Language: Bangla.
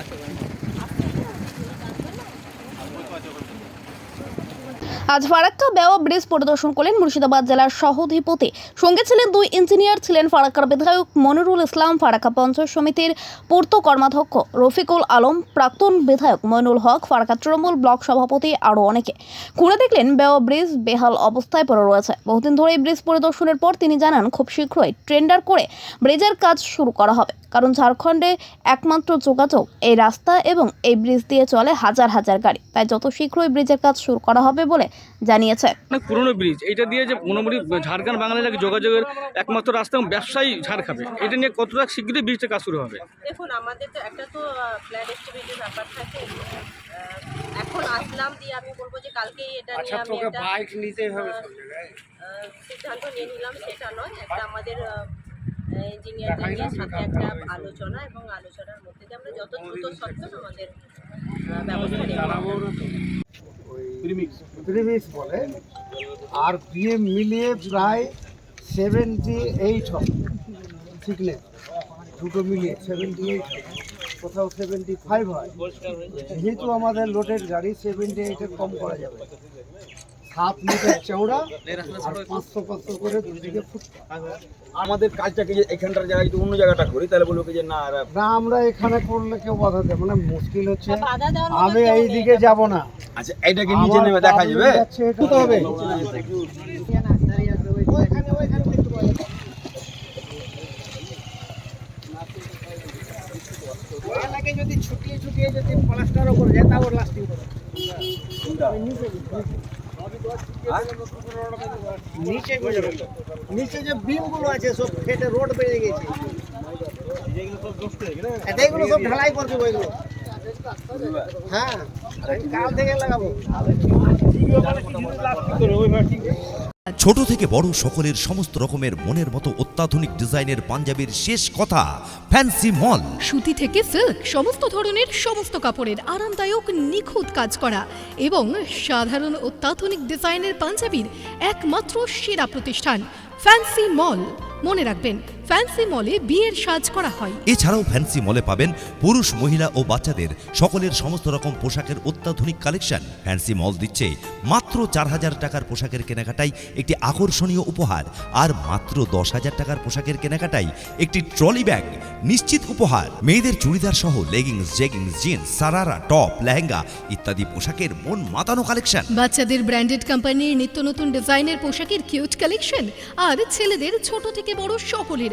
আচ্ছা আজ ফারাক্কা বেওয়া ব্রিজ পরিদর্শন করলেন মুর্শিদাবাদ জেলার সহধিপতি। সঙ্গে ছিলেন দুই ইঞ্জিনিয়ার, ছিলেন ফারাক্কার বিধায়ক মনিরুল ইসলাম, ফারাক্কা পঞ্চায়েত সমিতির পূর্ত কর্মাধ্যক্ষ রফিকুল আলম, প্রাক্তন বিধায়ক মইনুল হক, ফারাক্কা তৃণমূল ব্লক সভাপতি আরও অনেকে। ঘুরে দেখলেন বেওয়া ব্রিজ বেহাল অবস্থায় পড়ে রয়েছে। বহুদিন ধরে এই ব্রিজ পরিদর্শনের পর তিনি জানান, খুব শীঘ্রই টেন্ডার করে ব্রিজের কাজ শুরু করা হবে। কারণ ঝাড়খণ্ডে একমাত্র যোগাযোগ, এই রাস্তা এবং এই ব্রিজ দিয়ে চলে হাজার হাজার গাড়ি। তাই যত শীঘ্রই ব্রিজের কাজ শুরু করা হবে বলে জানিয়েছে। পুরনো ব্রিজ এটা দিয়ে যে মোটামুটি ঝাড়খণ্ড বাংলাদেশ যোগাযোগের একমাত্র রাস্তা এবং ব্যবসায়ী ঝাড় খাবে এটা নিয়ে কতটা শীঘ্রই ব্রিজটা কাজ শুরু হবে? দেখুন আমাদের তো একটা তো প্ল্যান এস্টিমেটের ব্যাপার থাকে। এখন আসলাম দিয়ে আমি বলব যে কালকেই এটা নিয়ে আমি একটা আহ, আহ, সিদ্ধান্ত নিয়ে নিলাম সেটা নয়। একটা আমাদের ইঞ্জিনিয়ারদের নিয়ে সাথে একটা আলোচনা এবং আলোচনার মধ্যে দিয়ে আমরা যত দ্রুত সত্ত্বেও আমাদের ব্যবস্থা নেব। বলে। আর পিএম মিলিয়ে প্রায় সেভেন্টি এইট হবে থিকনেস দুটো মিলিয়ে সেভেন্টি এইট কোথাও সেভেন্টি ফাইভ হয়। যেহেতু আমাদের লোডের গাড়ি সেভেন্টি এইটের কম করা যাবে। সাত মিটার চৌড়া আর পাঁচশো পাঁচশো করে দুদিকে ফুট। আমাদের কাজটাকে যে এখানটার জায়গায় যদি অন্য জায়গাটা করি তাহলে বলব কি যে না না আমরা এখানে করলে কেউ বাধা দেবে মানে মুশকিল হচ্ছে আমি এই দিকে যাব না। আচ্ছা এইটাকে নিচে নেমে দেখা যাবে? যাচ্ছে এটা তো হবে। যদি ছুটিয়ে ছুটিয়ে যদি প্লাস্টারও করে যায় তাও লাস্টিং করে নিচে নিচে যে বিমগুলো আছে, সব ফেটে রোড বেড়ে গেছে। এইগুলো সব ঢালাই করছে ওইগুলো হ্যাঁ কাল থেকে লাগাবো। ছোট থেকে বড় সকলের সমস্ত রকমের মনের মতো অত্যাধুনিক ডিজাইনের পাঞ্জাবির শেষ কথা, ফ্যান্সি মল। সুতি থেকে সিল্ক, সমস্ত ধরনের সমস্ত কাপড়ের আরামদায়ক নিখুঁত কাজ করা এবং সাধারণ অত্যাধুনিক ডিজাইনের পাঞ্জাবির একমাত্র সেরা প্রতিষ্ঠান, ফ্যান্সি মল। মনে রাখবেন ফ্যান্সি মলে বিয়ের সাজ করা হয়। এছাড়াও ফ্যান্সি মলে পাবেন পুরুষ মহিলা ও বাচ্চাদের সকলের সমস্ত রকম পোশাকের অত্যাধুনিক কালেকশন। ফ্যান্সি মল দিচ্ছে মাত্র চার হাজার টাকার পোশাকের কেনাকাটাই একটি আকর্ষণীয় উপহার আর মাত্র দশ হাজার টাকার পোশাকের কেনাকাটাই একটি ট্রলি ব্যাগ। নিশ্চিত উপহার। মেয়েদের চুড়িদার সহ leggings jeggings jeans sharara top lehenga ইত্যাদি পোশাকের মন মাতানো কালেকশন। বাচ্চাদের ব্র্যান্ডেড কোম্পানির নিত্য নতুন ডিজাইনের পোশাকের কিউট কালেকশন আর ছেলেদের ছোট থেকে বড় সকলের